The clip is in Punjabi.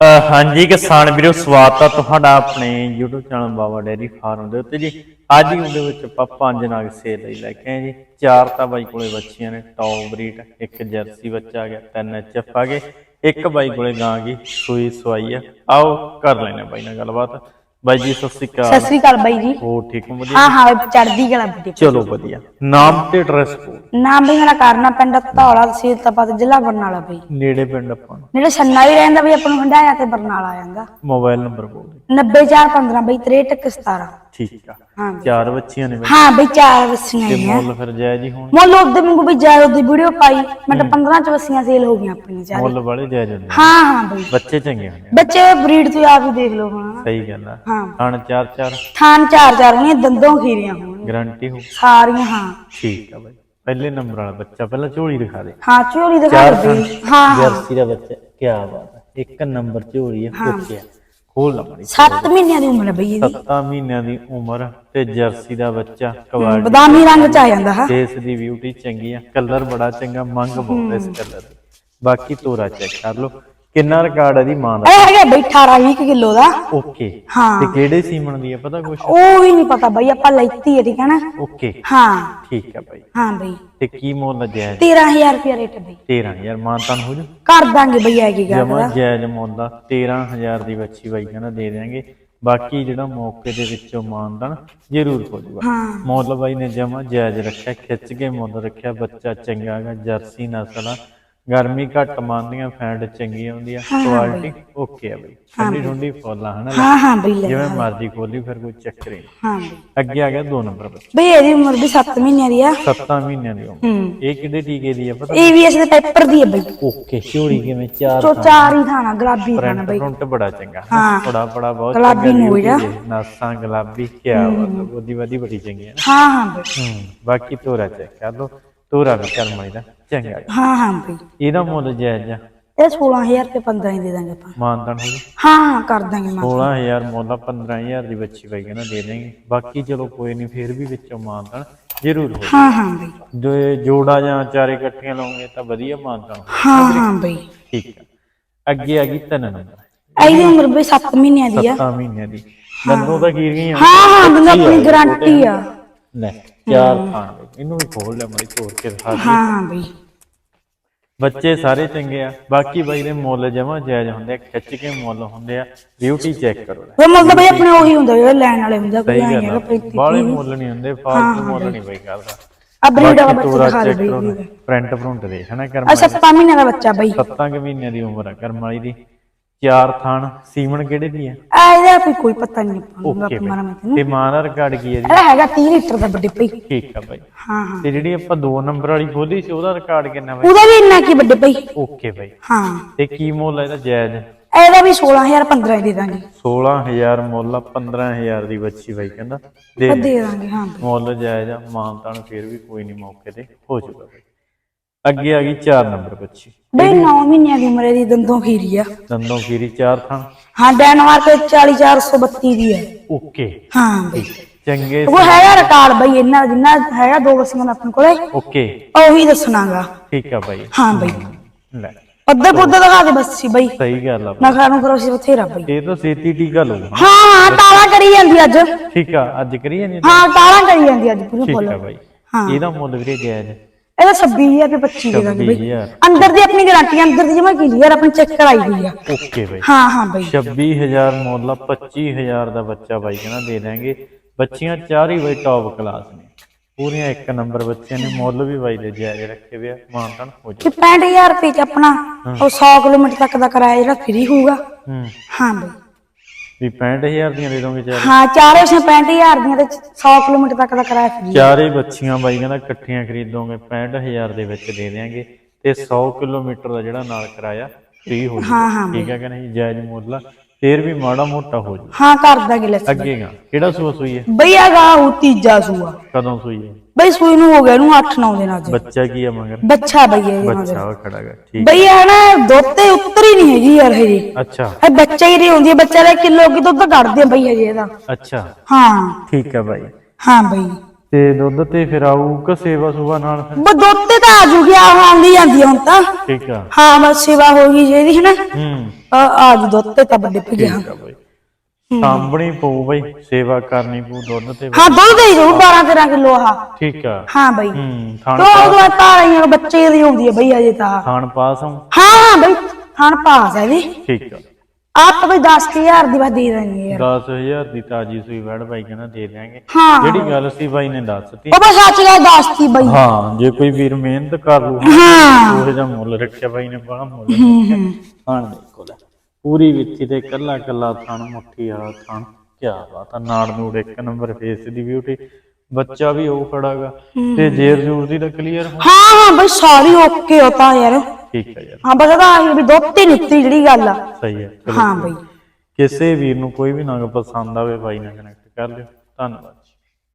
ਹਾਂਜੀ, ਕਿਸਾਨ ਵੀਰੋ, ਸਵਾਗਤ ਹੈ ਤੁਹਾਡਾ ਆਪਣੇ YouTube channel Baba dairy farm ਦੇ ਉੱਤੇ ਜੀ। ਅੱਜ ਵੀ ਉਹਦੇ ਵਿੱਚ ਆਪਾਂ ਪੰਜ ਨਾਗ ਸੇਲ ਲਈ ਲੈ ਕੇ ਆਏ ਜੀ। ਚਾਰ ਤਾਂ ਬਾਈ ਕੋਲੇ ਬੱਚੀਆਂ ਨੇ ਟੌਪ ਬਰੀਡ ਇੱਕ ਜਰਸੀ ਬੱਚਾ ਆ ਗਿਆ, ਤਿੰਨ ਐਚਐਫ ਆ ਗਏ, ਇੱਕ ਬਾਈ ਕੋਲੇ ਗਾਂ ਗਈ, ਸੂਈ ਸਵਾਈ ਆ। ਆਓ, ਕਰ ਲੈਣੇ ਬਾਈ ਨਾਲ ਗੱਲਬਾਤ। ਬਾਈ ਜੀ ਸਤਿ ਸ਼੍ਰੀ ਸਤਿ ਅਕਾਲ ਸ੍ਰੀ ਅਕਾਲ ਬਾਈ ਜੀ। ਹੋ ਠੀਕ ਹੋ ਵਧੀਆ? ਹਾਂ ਹਾਂ ਬਾਈ, ਚੜ੍ਹਦੀ ਕਲਾ ਬੁੱਢੀ ਚਲੋ ਵਧੀਆ। ਨਾਮ ਤੇ ਐਡਰੈਸ ਕੋ ਨਾਮ ਵੀ ਮੇਰਾ ਕਰਨਾ ਪਿੰਡ ਧੌਲਾ ਤਹਿਸੀਲ ਤਪਤ ਜ਼ਿਲ੍ਹਾ ਬਰਨਾਲਾ ਬਈ। ਨੇੜੇ ਪਿੰਡ ਆਪਾਂ ਨੂੰ। ਨੇੜੇ ਛੰਨਾ ਵੀ ਰਹਿੰਦਾ ਬਈ ਆਪਾਂ ਨੂੰ ਹੰਡਾਇਆ ਤੇ ਬਰਨਾਲਾ ਆ ਜਾਂਦਾ। ਮੋਬਾਈਲ ਨੰਬਰ ਬੋਲ ਦਿਓ। 90415 ਬਈ 6317 ਠੀਕ ਆ। ਹਾਂ। ਚਾਰ ਬੱਚੀਆਂ ਨੇ ਬਾਈ। ਹਾਂ ਬਈ ਚਾਰ ਵਸੀਆਂ ਤੇ ਹੀ ਆ। ਮੁੱਲ ਫਿਰ ਜਾਇਜ਼ ਹੀ ਹੋਣ ਮੁੱਲ ਉਹਦੇ ਵਾਂਗੂ ਵੀ ਜਾਇ ਉਹਦੀ ਵੀਡੀਓ ਪਾਈ। ਮੈਂ ਤਾਂ 15 ਚ ਵਸੀਆਂ ਸੇਲ ਹੋ ਗਈਆਂ ਆਪਣੀਆਂ ਚਾਰ ਮੁੱਲ ਵਾਲੇ ਜਾਇਜ਼ ਹੁੰਦੇ ਆ। ਹਾਂ ਹਾਂ ਬਈ। ਬੱਚੇ ਚੰਗੇ ਹੁੰਦੇ ਆ। ਬੱਚੇ ਬਰੀਡ ਤੋਂ ਆਪ ਹੀ ਦੇਖ ਲਓ ਹੁਣ। ਸਹੀ ਗੱਲ ਆ। ਹਾਂ। ਹਣ ਚਾਰ ਚਾਰ। ਥਾਨ ਚਾਰ ਚਾਰ ਹੋਣੀਆਂ ਦੰਦੋਂ ਖੀਰੀਆਂ ਹੋਣਗੀਆਂ ਗਾਰੰਟੀ ਹੋ ਸਾਰੀਆਂ ਹਾਂ। ਠੀਕ ਆ ਬਾਈ। ਪਹਿਲੇ ਨੰਬਰ ਵਾਲਾ ਬੱਚਾ ਪਹਿਲਾਂ ਝੋਲੀ ਦਿਖਾ ਦੇ। ਹਾਂ ਝੋਲੀ ਦਿਖਾ ਚਾਰ ਦੇ ਹਾਂ ਹਾਂ। ਜਰਸੀ ਦਾ ਬੱਚਾ ਕੀ ਬਾਤ ਹੈ ਇੱਕ ਨੰਬਰ ਝੋਲੀ ਹੈ। ਓਕੇ ਆ ਖੋਲ ਲਾ ਮਾੜੀ 7 ਮਹੀਨਿਆਂ ਦੀ ਉਮਰ ਹੈ ਬਈ ਇਹਦੀ। 7 ਮਹੀਨਿਆਂ ਦੀ ਉਮਰ ਤੇ ਜਰਸੀ ਦਾ ਬੱਚਾ ਕੁਆਲਿਟੀ ਬਦਾਮੀ ਰੰਗ ਚ ਆ ਜਾਂਦਾ ਹਾਂ। ਫੇਸ ਦੀ ਬਿਊਟੀ ਚੰਗੀ ਆ। ਕਲਰ ਬੜਾ ਚੰਗਾ ਮੰਗ ਬਹੁਤ ਹੈ ਇਸ ਕਲਰ ਬਾਕੀ ਤੋਰਾ ਚੈੱਕ ਕਰ ਲਓ। ਕਿੰਨਾ ਰਿਕਾਰਡ ਹੈ ਦੀ ਮਾਂ ਦਾ? ਇਹ ਹੈਗਾ ਬਈ 18 20 ਕਿਲੋ ਦਾ। ਓਕੇ। ਹਾਂ। ਤੇ ਕਿਹੜੇ ਸੀਮਨ ਦੀ ਹੈ ਪਤਾ ਕੁਛ? ਉਹ ਵੀ ਨਹੀਂ ਪਤਾ ਬਈ ਆਪਾਂ ਲੈਤੀ ਹੈ ਠੀਕ ਹੈ ਨਾ ਓਕੇ। ਹਾਂ। ਠੀਕ ਹੈ ਬਾਈ। ਹਾਂ ਬਈ। ਤੇ ਕੀ ਮੁੱਲ ਜਾਇਜ਼ 13000 ਰੁਪਿਆ ਰੇਟ ਬਈ। 13000 ਮਾਨਤਾਨ ਹੋ ਜੂ ਕਰ ਦਾਂਗੇ ਬਈ ਕੀ ਗੱਲ ਜਮਾ ਜਾਇਜ਼ ਮੁੱਲ ਦਾ 13000 ਦੀ ਬੱਚੀ ਬਾਈ ਕਹਿੰਦਾ ਦੇ ਦਿਆਂਗੇ। ਬਾਕੀ ਜਿਹੜਾ ਮੌਕੇ ਦੇ ਵਿੱਚੋਂ ਮਾਨਦਾਨ ਜ਼ਰੂਰ ਹੋ ਜੂਗਾ ਹਾਂ। ਮੁੱਲ ਬਾਈ ਨੇ ਜਮਾ ਜਾਇਜ਼ ਰੱਖਿਆ ਖਿੱਚ ਕੇ ਮੁੱਲ ਰੱਖਿਆ ਬੱਚਾ ਚੰਗਾ ਹੈਗਾ ਜਰਸੀ ਨਸਲ ਆ। ਗਰਮੀ ਘੱਟ ਮੰਨਦੀਆਂ ਫੈਂਡ ਚੰਗੀ ਆਉਂਦੀ ਆ ਕੁਆਲਿਟੀ ਓਕੇ ਆ ਬਈ। ਠੰਡੀ ਠੰਡੀ ਫੁੱਲ ਆ ਹਨਾ ਹਾਂ ਹਾਂ ਬਈ ਲੈ ਜਿਵੇਂ ਮਰਜ਼ੀ ਖੋਲੀ ਫਿਰ ਕੋਈ ਚੱਕਰ ਹੀ ਨਹੀਂ। ਹਾਂ ਬਈ। ਅੱਗੇ ਆ ਗਿਆ ਦੋ ਨੰਬਰ ਬੱਚਾ ਬਈ ਇਹਦੀ ਉਮਰ ਵੀ 7 ਮਹੀਨਿਆਂ ਦੀ ਆ। 7 ਮਹੀਨਿਆਂ ਦੀ ਉਮਰ। ਹੂੰ। ਇਹ ਕਿਹੜੇ ਟੀਕੇ ਦੀ ਆ ਪਤਾ? ਏਵੀਐਸ ਦੇ ਪੇਪਰ ਦੀ ਹੈ ਬਈ। ਓਕੇ ਚੋਰੀ ਕਿਵੇਂ? ਚਾਰ ਚੋ ਚਾਰ ਹੀ ਥਾਣਾ ਗੁਲਾਬੀ ਥਾਣਾ ਬਈ। ਫਰੰਟ ਬੜਾ ਚੰਗਾ। ਹਾਂ। ਬੜਾ ਬੜਾ ਬਹੁਤ ਗੁਲਾਬੀ ਚੰਗਾ ਮੂੰਹ beauty। ਹੈ, ਨਾਸਾਂ ਗੁਲਾਬੀ ਕੀ ਬਾਤ ਉਹਦੀ ਵਧੀ ਬੜੀ ਚੰਗੀ ਹੈ ਹਾਂ ਹਾਂ ਬਈ। ਹੂੰ ਬਾਕੀ ਤੋਰਾ ਚੈੱਕ ਕਰ ਲਓ। ਤੋਰਾ ਵੀ ਕਰਮ ਵਾਲੀ ਦਾ ਚੰਗਾ। ਹੈ। ਹਾਂ ਬਈ। ਇਹਦਾ ਮੁੱਲ ਜਾਇਜ਼ ਆ। ਇਹ 16000 ਰੁਪਏ 15 ਹੀ ਦੇ ਦਾਂਗੇ ਆਪਾਂ। ਮਾਨਦਾਨ ਹੋ ਗਿਆ ਹਾਂ ਹਾਂ ਕਰ ਦਾਂਗੇ ਮਾਂ 16000 ਮੁੱਲ ਆ, 15000 ਦੀ ਬੱਚੀ ਬਾਈ ਕਹਿੰਦਾ ਦੇ ਦੇਂਗੇ ਬਾਕੀ ਚਲੋ ਕੋਈ ਨਹੀਂ ਫੇਰ ਵੀ ਵਿੱਚੋਂ ਮਾਨਦਾਨ ਜ਼ਰੂਰ ਹੋ ਹਾਂ ਹਾਂ ਬਈ। ਜੋ ਜੋੜਾ ਜਾਂ ਚਾਰੇ ਇਕੱਠੀਆਂ ਲਾਉਂਗੇ ਤਾਂ ਵਧੀਆ ਮਾਨਦਾਨ ਹੋ ਹਾਂ ਬਈ। ਠੀਕ ਆ। ਅੱਗੇ ਆ ਗਈ ਤਿੰਨ ਨੰਬਰ। ਇਹਦੀ ਉਮਰ ਬਈ 7 ਮਹੀਨਿਆਂ ਦੀ ਆ। 7 ਮਹੀਨਿਆਂ ਦੀ। ਦੰਦੋਂ ਤਾਂ ਖੀਰ ਗਈਆਂ ਹਾਂ ਹਾਂ ਬੰਦਾ ਆਪਣੀ ਗਾਰੰਟੀ ਆ। ਲੈ ਚਾਰ ਥਾਂ ਦੇ। ਇਹਨੂੰ ਵੀ ਖੋਲ ਲੈ ਮਾੜੀ ਤੋੜ ਕੇ ਦਿਖਾ ਦੇ। ਹਾਂ ਬਈ। ਬੱਚੇ ਸਾਰੇ ਚੰਗੇ ਆ ਬਾਕੀ ਬਾਈ ਦੇ ਮੁੱਲ ਜਮਾ ਜਾਇਜ਼ ਹੁੰਦੇ ਆ ਖਿੱਚ ਕੇ ਮੁੱਲ ਹੁੰਦੇ ਆ ਬਿਊਟੀ ਚੈੱਕ ਕਰੋ। ਲੈ। ਉਹ ਮੁੱਲ ਬਈ ਆਪਣੇ ਉਹੀ ਹੁੰਦਾ ਜਿਹੜਾ ਲੈਣ ਵਾਲੇ ਹੁੰਦਾ ਕੋਈ ਸਹੀ ਆਈ ਗੱਲ ਹੈਗਾ ਆ। ਪੈਂਤੀ ਬਾਲੇ ਮੁੱਲ ਨਹੀਂ ਹੁੰਦੇ ਫਾਲਤੂ ਮੁੱਲ ਨਹੀਂ ਬਾਈ ਕਰਦਾ ਆ ਬਰੀਡ ਵਾਲਾ ਬਾਕੀ ਬੱਚਾ ਤੋਰਾ ਦਿਖਾ ਦੇ ਚੈੱਕ ਬਈ ਕਰੋ ਪ੍ਰਿੰਟ ਫਰੰਟ ਦੇਖ ਹਨਾ ਕਰਮ ਆ 7 ਮਹੀਨਿਆਂ ਦਾ ਬੱਚਾ ਬਈ। ਸੱਤਾਂ ਕੁ ਮਹੀਨਿਆਂ ਦੀ ਉਮਰ ਆ ਕਰਮ ਵਾਲੀ ਦੀ। ਚਾਰ ਥਾਣ ਸੀਮਨ ਕਿਹੜੇ ਦੀ ਆ? ਆ ਇਹਦਾ ਵੀ ਕੋਈ ਪਤਾ ਨਹੀਂ ਓਕੇ ਮਾਰਾ ਮੈਂ ਤੇ ਮਾਂ ਦਾ ਰਿਕਾਰਡ ਕੀ ਹੈ ਜੀ ਇਹਦਾ ਹੈਗਾ 30 ਲੀਟਰ ਦਾ ਵੱਡੇ ਪਈ ਠੀਕ ਆ ਬਾਈ। ਹਾਂ ਹਾਂ। ਤੇ ਜਿਹੜੀ ਆਪਾਂ ਦੋ ਨੰਬਰ ਵਾਲੀ ਖੋਲੀ ਸੀ ਉਹਦਾ ਰਿਕਾਰਡ ਕਿੰਨਾ ਬਾਈ? ਉਹਦਾ ਵੀ ਇੰਨਾ ਕੀ ਵੱਡੇ ਪਈ ਓਕੇ ਬਾਈ। ਹਾਂ। ਤੇ ਕੀ ਮੁੱਲ ਆ ਇਹਦਾ ਜਾਇਜ਼? ਇਹਦਾ ਵੀ 16000 15 ਹੀ ਦੇ ਦਾਂਗੇ। 16000 ਮੁੱਲ ਆ 15000 ਦੀ ਬੱਚੀ ਬਾਈ ਕਹਿੰਦਾ। ਦੇ। ਦੇ ਦਾਂਗੇ ਹਾਂ। ਮੁੱਲ ਜਾਇਜ਼ ਆ ਮਾਨਤਾਨ ਫੇਰ ਵੀ ਕੋਈ ਨਹੀਂ ਮੌਕੇ ਤੇ ਹੋ ਜਾਊਗਾ ਬਾਈ। ਅੱਗੇ ਆ ਗਈ 4 ਨੰਬਰ ਬੱਚੀ। ਬਈ 9 ਮਹੀਨਿਆਂ ਦੀ ਉਮਰ ਦੀ ਦੰਦੋਂ ਖੀਰੀ ਆ। ਦੰਦੋਂ ਖੀਰੀ ਚਾਰ ਥਾਂ। ਹਾਂ ਡੈਨਮਾਰਕ 40432 ਦੀ ਹੈ ਓਕੇ। ਹਾਂ ਬਈ। ਚੰਗੇ ਉਹ ਹੈਗਾ ਰਿਕਾਰਡ ਬਈ ਇਹਨਾਂ ਜਿੰਨਾ ਹੈਗਾ ਦੋ ਵਸੀਆਂ ਦਾ ਆਪਣੇ ਕੋਲੇ? ਓਕੇ। ਉਹੀ ਦੱਸਣਾਗਾ। ਠੀਕ ਆ ਬਾਈ। ਹਾਂ ਬਈ। ਲੈ। ਪੱਧਰ ਪੁੱਧਰ ਦਿਖਾ ਦੇ ਬਸ ਬਈ। ਸਹੀ ਗੱਲ ਆ ਨਖਾ ਨੂੰ ਕਰੋ ਸੀ ਬਥੇਰਾ ਬਈ। ਇਹ ਤਾਂ ਛੇਤੀ ਟੀਕਾ ਲਊ ਹਾਂ ਹਾਂ ਤਾਲਾ ਕਰੀ ਜਾਂਦੀ ਅੱਜ। ਠੀਕ ਆ ਅੱਜ ਕਰੀਏ ਨਹੀਂ ਹਾਂ ਤਾਲਾ ਕਰੀ ਜਾਂਦੀ ਅੱਜ ਪੂਰੀ ਠੀਕ ਫੁੱਲ। ਆ ਬਾਈ। ਹਾਂ। ਇਹਦਾ ਮੁੱਲ ਵੀਰੇ ਜਾਇਜ਼। ਇਹਦਾ 26000 ਰੁਪਏ 25 ਦੇ ਦਾਂਗੇ ਬਈ। 26000 ਅੰਦਰ ਦੀ ਆਪਣੀ ਗਾਰੰਟੀ ਅੰਦਰ ਦੀ ਜਮਾ ਕਲੀਅਰ ਆਪਣੀ ਚੈੱਕ ਕਰਾਈ ਹੋਈ ਆ। ਓਕੇ ਬਾਈ। ਹਾਂ ਹਾਂ ਬਈ। 26000 ਮੁੱਲ ਆ 25000 ਦਾ ਬੱਚਾ ਬਾਈ ਕਹਿੰਦਾ ਦੇ ਦਾਂਗੇ ਬੱਚੀਆਂ ਚਾਰ ਹੀ ਬਾਈ ਟੌਪ ਕਲਾਸ ਨੇ। ਪੂਰੀਆਂ ਇੱਕ ਨੰਬਰ ਬੱਚਿਆਂ ਨੇ ਮੁੱਲ ਵੀ ਬਾਈ ਦੇ ਜਾਇਜ਼ ਰੱਖੇ ਆ ਮਾਨਤਨ ਹੋ ਜਾ ਤੇ 65000 ਰੁਪਏ ਚ ਆਪਣਾ ਉਹ 100 ਕਿਲੋਮੀਟਰ ਤੱਕ ਦਾ ਕਿਰਾਇਆ ਜਿਹੜਾ ਫ੍ਰੀ ਹੋਊਗਾ। ਹਾਂ ਬਈ। ਵੀ 65000 ਦੀਆਂ ਦੇ ਦੋਗੇ ਚਾਰ? ਹਾਂ ਚਾਰੇ ਉਸੇ 65000 ਦੀਆਂ ਤੇ 100 ਕਿਲੋਮੀਟਰ ਤੱਕ ਦਾ ਕਿਰਾਇਆ ਫ੍ਰੀ ਚਾਰੇ ਬੱਚੀਆਂ ਬਾਈ ਕਹਿੰਦਾ ਇਕੱਠੀਆਂ ਖਰੀਦੋਗੇ 65000 ਦੇ ਵਿੱਚ ਦੇ ਦੇਾਂਗੇ ਤੇ 100 ਕਿਲੋਮੀਟਰ ਦਾ ਜਿਹੜਾ ਨਾਲ ਕਿਰਾਇਆ ਫ੍ਰੀ ਹੋ ਜਾਊਗਾ ਠੀਕ ਹੈ। ਕਿ ਨਹੀਂ? ਜਾਇਜ਼ ਮੁੱਲ ਆ। ਫੇਰ ਵੀ ਮਾੜਾ ਮੋਟਾ ਹੋ ਜੂ ਹਾਂ ਕਰ ਦਾਂਗੇ ਲੈਸ ਅੱਗੇਗਾ ਕਿਹੜਾ ਸੂਆ ਸੂਈ ਹੈ? ਬਈ ਹੈਗਾ ਉਹ ਤੀਜਾ ਸੂਆ। ਕਦੋਂ ਸੂਈ ਹੈ? ਬਈ ਸੂਈ ਨੂੰ ਹੋ ਗਿਆ ਇਹਨੂੰ 8-9 ਦਿਨ ਅੱਜ ਬੱਚਾ ਕੀ ਆ ਮਗਰ? ਬੱਚਾ ਬਈ ਦਾ। ਬੱਚਾ ਉਹ ਖੜਾਗਾ ਠੀਕ ਬਈ ਇਹ ਨਾ ਦੁੱਧ ਤੇ ਉੱਤਰ ਹੀ ਨਹੀਂ ਹੈਗੀ ਯਾਰ ਹਜੇ ਅੱਛਾ। ਇਹ ਬੱਚਾ ਹੀ ਰਹੀ ਹੁੰਦੀ ਹੈ ਬੱਚਾ ਦਾ ਕਿਲੋ ਕੀ ਦੁੱਧ ਕੱਢਦੇ ਆ ਬਈ ਹਜੇ ਇਹਦਾ। ਅੱਛਾ। ਹਾਂ। ਠੀਕ ਹੈ ਬਾਈ। ਹਾਂ ਬਈ। ਤੇ ਦੁੱਧ ਤੇ ਫਿਰ ਆਊ ਕਿ ਸੇਵਾ ਸੁਭਾ ਨਾਲ ਫਿਰ? ਬ ਦੁੱਧ ਤੇ ਤਾਂ ਆ ਜੂਗੀ ਆ ਆਉਂਦੀ ਜਾਂਦੀ ਆ ਹੁਣ ਤਾਂ। ਠੀਕ ਆ। ਹਾਂ ਬਸ ਸੇਵਾ ਹੋ ਗਈ ਜਿਹਦੀ ਹੈ ਨਾ। ਹੂੰ। ਆ ਆ ਜੀ ਦੁੱਧ ਤੇ ਤਾਂ ਵੱਡੇ ਪੀ ਗਿਆ ਠੀਕ ਆ ਬਾਈ। ਸਾਂਭਣੀ ਪਊ ਬਾਈ ਸੇਵਾ ਕਰਨੀ ਪਊ ਦੁੱਧ ਤੇ ਹਾਂ ਦੁੱਧ ਦੇ ਜੂ 12 13 ਕਿਲੋ ਆ। ਠੀਕ ਆ। ਹਾਂ ਬਈ। ਹੂੰ ਥਾਣ ਤੋ ਉਹ ਤਾਂ ਰਹੀਆਂ ਬੱਚੇ ਦੀ ਹੁੰਦੀ ਹੈ ਬਈ ਅਜੇ ਤਾਂ। ਥਾਣ ਪਾਸ ਹੂੰ। ਹਾਂ ਬਈ ਖਾਣ ਪਾਸ ਹੈ ਵੀ ਠੀਕ ਆ। ਆਪ ਬਈ 10000 ਦੀ ਬਸ ਦੇ ਦੇਣੀ ਯਾਰ। 10000 ਦੀ ਤਾਜੀ ਸੂਈ ਵੜ ਬਾਈ ਕਹਿੰਦਾ ਦੇ ਦਿਆਂਗੇ। ਹਾਂ। ਜਿਹੜੀ ਗੱਲ ਸੀ ਬਾਈ ਨੇ ਦੱਸਤੀ। ਉਹ ਬਸ ਸੱਚ ਗੱਲ ਦੱਸਤੀ ਬਈ। ਹਾਂ ਜੇ ਕੋਈ ਵੀਰ ਮਿਹਨਤ ਕਰ ਲੂ ਹਾਂ। ਉਹੇ ਦਾ ਮੁੱਲ ਰੱਖਿਆ ਬਾਈ ਨੇ ਬੜਾ ਮੁੱਲ ਰੱਖਿਆ। ਹਾਂ। ਲੈ ਪੂਰੀ ਵਿੱਥੀ ਤੇ ਕੱਲਾ ਕੱਲਾ ਥਣ ਮੁੱਠੀ ਆ ਥਣ ਕੀ ਬਾਤ ਆ ਨਾੜ ਨੂੜ ਇੱਕ ਨੰਬਰ ਫੇਸ ਦੀ ਬਿਊਟੀ ਬੱਚਾ ਵੀ ਉਹ ਖੜਾਗਾ ਤੇ ਜੇਰ ਜੂਰ ਦੀ ਤਾਂ ਕਲੀਅਰ ਹਾਂ ਹਾਂ ਬਈ ਸਾਰੀ ਓਕੇ ਹੋਤਾ ਯਾਰ। ਠੀਕ ਹੈ ਯਾਰ। ਹਾਂ ਬਸ ਉਹਦਾ ਆਹੀ ਵੀ ਦੁੱਧ ਤੇ ਨਿੱਤੀ ਜਿਹੜੀ ਗੱਲ ਆ। ਸਹੀ ਹੈ ਚਲੋ। ਹਾਂ ਬਈ। ਕਿਸੇ ਵੀਰ ਨੂੰ ਕੋਈ ਵੀ ਨੰਗ ਪਸੰਦ ਆਵੇ ਬਾਈ ਨਾਲ ਕਨੈਕਟ ਕਰ ਲਿਓ। ਧੰਨਵਾਦ।